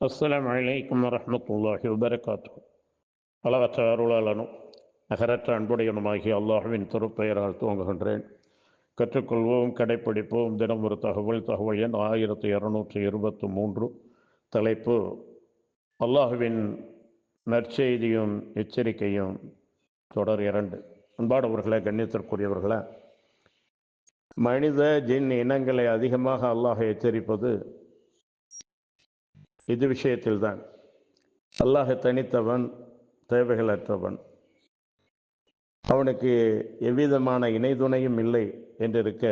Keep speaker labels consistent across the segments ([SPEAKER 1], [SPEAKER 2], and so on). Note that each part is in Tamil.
[SPEAKER 1] அஸ்லாம் வலைக்கம் வரமத்துல்லாஹி வபரகாத்து அளவற்ற அருளாளனும் நகரற்ற அன்புடையனுமாகிய அல்லாஹுவின் திருப்பெயரால் துவங்குகின்றேன் கற்றுக்கொள்வோம் கடைப்பிடிப்போம் தினம் ஒரு தகவல் தகவல் எண் ஆயிரத்தி இரநூற்றி இருபத்தி மூன்று தலைப்பு அல்லாஹுவின் நற்செய்தியும் எச்சரிக்கையும் தொடர் இரண்டு அன்பாடவர்களே கண்ணியத்திற்குரியவர்களே மனித ஜின் இனங்களை அதிகமாக அல்லாஹ் எச்சரிப்பது இது விஷயத்தில்தான். அல்லாஹ் தனித்தவன் தேவைகளற்றவன். அவனுக்கு எவ்விதமான இணைதுணையும் இல்லை என்றிருக்க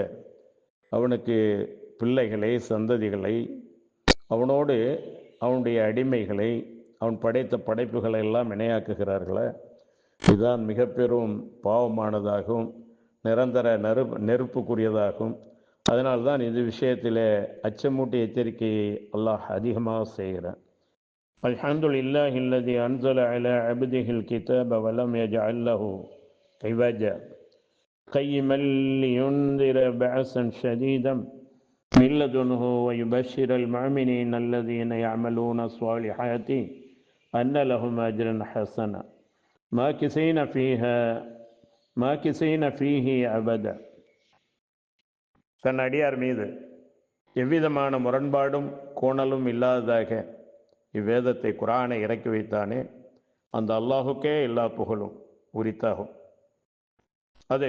[SPEAKER 1] அவனுக்கு பிள்ளைகளை சந்ததிகளை அவனோடு அவனுடைய அடிமைகளை அவன் படைத்த படைப்புகளை எல்லாம் இணையாக்குகிறார்களே இதுதான் மிக பெரும் பாவமானதாகவும் நிரந்தர நெரு நெருப்புக்குரியதாகவும் அதனால்தான் இது விஷயத்தில் அச்சமூட்டி எச்சரிக்கையை அல்லாஹ் அதிகமாக செய்கிறான் الحمد لله الذي أنزل على عبده الكتاب ولم يجعل له عوجا قيما لينذر بعثا شديدا من لدنه ويبشر المؤمنين الذين يعملون الصالحات أن لهم أجرا حسنا ماكثين فيها ماكثين فيه أبدا தன் அடியார் மீது எவ்விதமான முரண்பாடும் கோணலும் இல்லாததாக இவ்வேதத்தை குரானை இறக்கி வைத்தானே அந்த அல்லாஹுக்கே எல்லா புகழும் உரித்தாகும். அது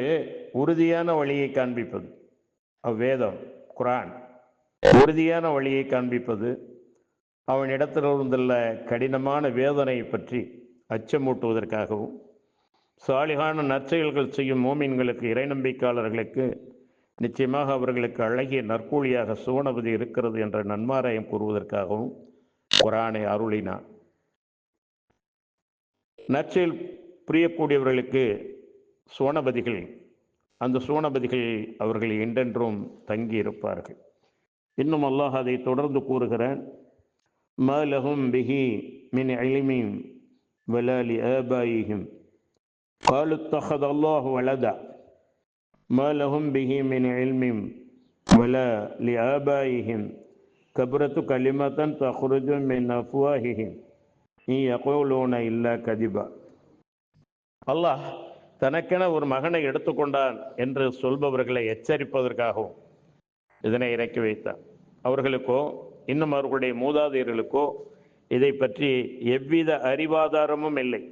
[SPEAKER 1] உறுதியான வழியை காண்பிப்பது. அவ்வேதம் குரான் உறுதியான வழியை காண்பிப்பது. அவனிடத்திலிருந்துள்ள கடினமான வேதனையை பற்றி அச்சமூட்டுவதற்காகவும் சாலிகான நற்செயல்கள் செய்யும் மோமீன்களுக்கு இறை நம்பிக்கையாளர்களுக்கு நிச்சயமாக அவர்களுக்கு அழகிய நற்கூலியாக சுவனபதி இருக்கிறது என்ற நன்மாராயம் கூறுவதற்காகவும் குரானை அருளினார். நற்செயல் புரியக்கூடியவர்களுக்கு சுவனபதிகள் அந்த சுவனபதிகள் அவர்கள் என்றென்றும் தங்கியிருப்பார்கள். இன்னும் அல்லாஹ் அதை தொடர்ந்து கூறுகிறேன் மலகும் பிகி மின் அலிமீம் வலாலி ஆபாயிஹிம். காலு தஹத் அல்லாஹ் ما لهم به من علم ولا لآبائهم كبرت كلمة تخرج من أفواههم إن يقولون إلا كذبا அல்லாஹ் தனக்கென ஒரு மகனை எடுத்துக்கொண்டான் என்று சொல்பவர்களை எச்சரிப்பதற்காகவும் இதனை இறக்கி வைத்தார் அவர்களுக்கோ இன்னும் அவர்களுடைய மூதாதையர்களுக்கோ இதை பற்றி எவ்வித அறிவாதாரமும் இல்லை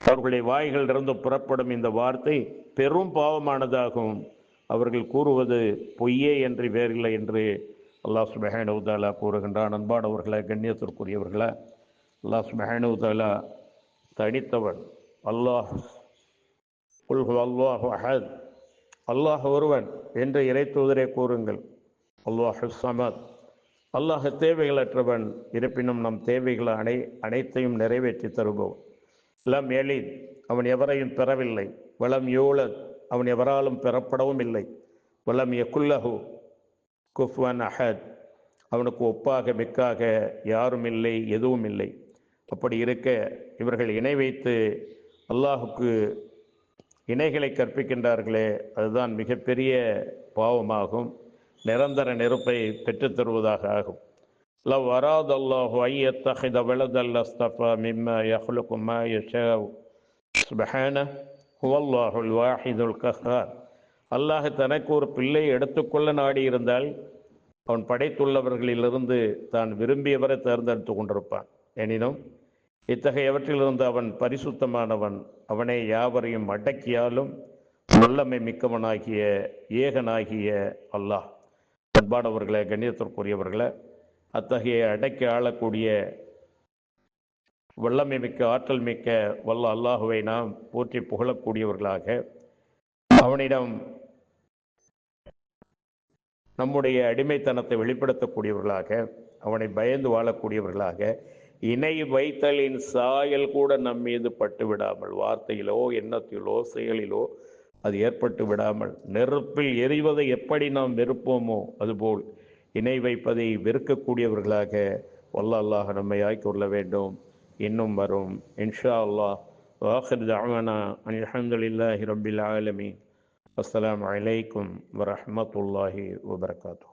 [SPEAKER 1] அவர்களுடைய வாய்களிலிருந்து புறப்படும் இந்த வார்த்தை பெரும் பாவமானதாகும். அவர்கள் கூறுவது பொய்யே என்று வேறில்லை என்று அல்லாஹ் சுபஹானுதாலா கூறுகின்றான். அன்பானவர்களை கண்ணியத்திற்குரியவர்களா அல்லாஹ் சுபஹானுதாலா தனித்தவன். அல்லாஹ் உல்ஹு அல்லாஹ் அஹத். அல்லாஹ் ஒருவன் என்று இறைத்துவதரை கூறுங்கள். அல்லாஹ் சமத். அல்லாஹ் தேவைகளற்றவன் இருப்பினும் நம் தேவைகளை அனை அனைத்தையும் நிறைவேற்றி தருபவன். லம் எலித். அவன் எவரையும் பெறவில்லை. வளம் யோல அவன் எவராலும் பெறப்படவும் இல்லை. வளம் யகுல்லஹு குஃப்வன் அஹத். அவனுக்கு ஒப்பாக மிக்காக யாரும் இல்லை எதுவும் இல்லை. அப்படி இருக்க இவர்கள் இணை வைத்து அல்லாஹுக்கு இணைகளை கற்பிக்கின்றார்களே அதுதான் மிகப்பெரிய பாவமாகும். நிரந்தர நெருப்பை பெற்றுத்தருவதாக ஆகும். லவ் வராத் அல்லாஹு ஐயத்தஹித வலதல்லஸ்தஃபா மிம்மா யஹ்லுக்கு மா யஷா சுபஹான ஹுவல்லாஹுல் வாஹிதுல் கஹார். அல்லாஹ் தனக்கு ஒரு பிள்ளை எடுத்துக்கொள்ள நாடியிருந்தால் அவன் படைத்துள்ளவர்களிலிருந்து தான் விரும்பியவரை தேர்ந்தெடுத்து கொண்டிருப்பான். எனினும் இத்தகையவற்றிலிருந்து அவன் பரிசுத்தமானவன். அவனை யாவரையும் அடக்கியாலும் வல்லமை மிக்கவனாகிய ஏகனாகிய அல்லாஹ். அன்பானவர்களே கண்ணியத்திற்குரியவர்களே அத்தகைய அடக்கி ஆளக்கூடிய வல்லமை மிக்க ஆற்றல் மிக்க வல்ல அல்லாஹுவை நாம் போற்றி புகழக்கூடியவர்களாக அவனிடம் நம்முடைய அடிமைத்தனத்தை வெளிப்படுத்தக்கூடியவர்களாக அவனை பயந்து வாழக்கூடியவர்களாக இணை வைத்தலின் சாயல் கூட நம் மீது பட்டு விடாமல் வார்த்தையிலோ எண்ணத்திலோ செயலிலோ அது ஏற்பட்டு விடாமல் நெருப்பில் எரிவதை எப்படி நாம் வெறுப்போமோ அதுபோல் இணை வைப்பதை வெறுக்கக்கூடியவர்களாக வல்ல அல்லாஹ் நம்மை ஆய்க்கொள்ள வேண்டும். இன்னும் வரும் இன்ஷா அல்லாஹ் வாஹிர் தாவானா அலமதுல்லாஹி ரபில் ஆலமீன் அஸ்ஸலாமு அலைக்கும் வரஹமத்துல்லாஹி வபரகாத்து